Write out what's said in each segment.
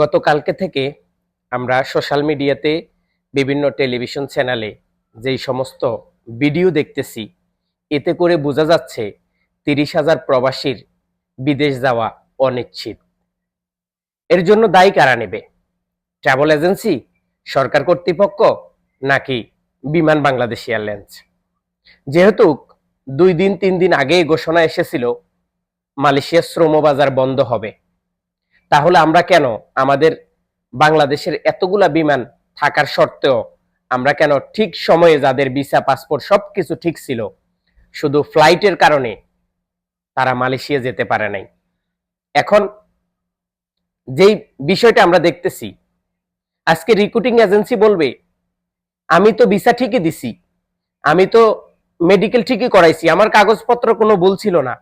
গতকালকে থেকে আমরা সোশ্যাল মিডিয়াতে বিভিন্ন টেলিভিশন চ্যানেলে যেই সমস্ত ভিডিও দেখতেছি, এতে করে বোঝা যাচ্ছে তিরিশ হাজার প্রবাসীর বিদেশ যাওয়া অনিশ্চিত। এর জন্য দায়ী কারা নেবে? ট্রাভেল এজেন্সি, সরকার কর্তৃপক্ষ নাকি বিমান বাংলাদেশ এয়ারলাইন্স? যেহেতু দুই দিন, তিন দিন আগেই ঘোষণা এসেছিল মালয়েশিয়ার শ্রমবাজার বন্ধ হবে। তাহলে আমরা কেন আমাদের বাংলাদেশের এতগুলা বিমান থাকার সত্ত্বেও আমরা কেন ঠিক সময়ে যাদের ভিসা, পাসপোর্ট সবকিছু ঠিক ছিল, শুধু ফ্লাইটের কারণে তারা মালয়েশিয়া যেতে পারে নাই? এখন যেই বিষয়টা আমরা দেখতেছি, আজকে রিক্রুটিং এজেন্সি বলবে, আমি তো ভিসা ঠিকই দিছি, আমি তো মেডিকেল ঠিকই করাইছি, আমার কাগজপত্র কোনো ভুল ছিল না।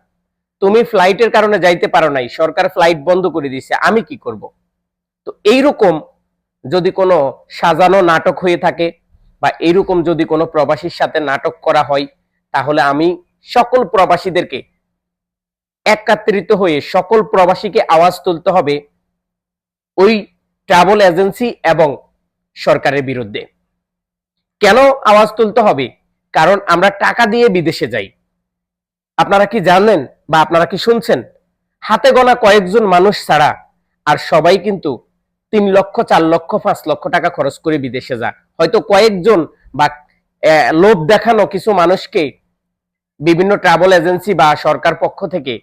তুমি ফ্লাইটের কারণে যাইতে পারো নাই, সরকার ফ্লাইট বন্ধ করে দিয়েছে আমি কি করব? তো এইরকম যদি কোনো সাজানো নাটক হয়ে থাকে বা এইরকম যদি কোনো প্রবাসীর সাথে নাটক করা হয়, তাহলে আমি সকল প্রবাসীদেরকে একাত্রিত হয়ে সকল প্রবাসীকে আওয়াজ তুলতে হবে ওই ট্রাভেল এজেন্সি এবং সরকারের বিরুদ্ধে। কেন আওয়াজ তুলতে হবে? কারণ আমরা টাকা দিয়ে বিদেশে যাই। আপনারা কি জানেন বা আপনারা কি শুনছেন? হাতে গোনা কয়েকজন মানুষ ছাড়া আর সবাই কিন্তু তিন লক্ষ, চার লক্ষ, পাঁচ লক্ষ টাকা খরচ করে বিদেশে যা হয়তো কয়েকজন বা লোভ দেখানো কিছু মানুষকে বিভিন্ন ট্রাভেল এজেন্সি বা সরকার পক্ষ থেকে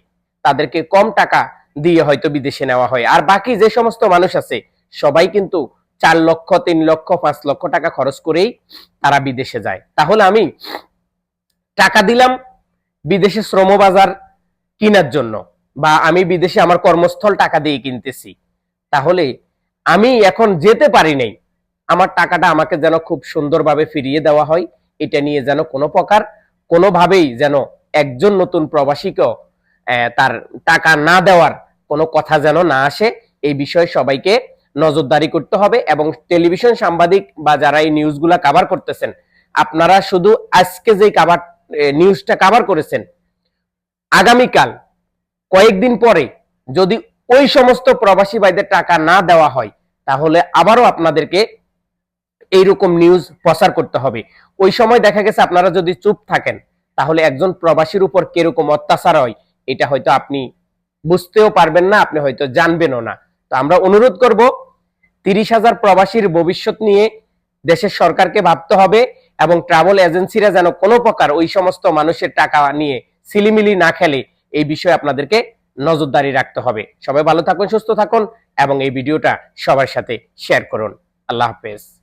তাদেরকে কম টাকা দিয়ে হয়তো বিদেশে নেওয়া হয়। আর বাকি যে সমস্ত মানুষ আছে, সবাই কিন্তু চার লক্ষ, তিন লক্ষ, পাঁচ লক্ষ টাকা খরচ করেই তারা বিদেশে যায়। তাহলে আমি টাকা দিলাম, বিদেশে শ্রমবাজার কেনার জন্য বা আমি বিদেশে আমার কর্মস্থল টাকা দিয়ে কিনতেছি, তাহলে আমি এখন যেতে পারি নাই। আমার টাকাটা আমাকে যেন খুব সুন্দরভাবে ফিরিয়ে দেওয়া হয়, এটা নিয়ে যেন কোনো প্রকার কোনোভাবেই যেন একজন নতুন প্রবাসীকেও তার টাকা না দেওয়ার কোনো কথা যেন না আসে, এই বিষয়ে সবাইকে নজরদারি করতে হবে এবং টেলিভিশন সাংবাদিক বা যারা এই নিউজগুলা কাভার করতেছেন, আপনারা শুধু আজকে যে কাভার নিউজটা কাভার করেছেন আগামীকাল, কয়েকদিন পরে যদি ওই সমস্ত প্রবাসী ভাইদের টাকা না দেওয়া হয়, তাহলে আবারও আপনাদেরকে এইরকম নিউজ প্রচার করতে হবে। ওই সময় দেখা গেছে আপনারা যদি চুপ থাকেন, তাহলে একজন প্রবাসীর উপর কীরকম অত্যাচার হয়, এটা হয়তো আপনি বুঝতেও পারবেন না, আপনি হয়তো জানবেনও না। তো আমরা অনুরোধ করব, তিরিশ হাজার প্রবাসীর ভবিষ্যৎ নিয়ে দেশের সরকারকে ভাবতে হবে এবং ট্রাভেল এজেন্সিরা যেন কোনো প্রকার ওই সমস্ত মানুষের টাকা নিয়ে সিলিমিলি না খেলে এই বিষয়ে আপনাদেরকে নজরদারি রাখতে হবে। সবাই ভালো থাকুন, সুস্থ থাকুন এবং এই ভিডিওটা সবার সাথে শেয়ার করুন। আল্লাহ হাফেজ।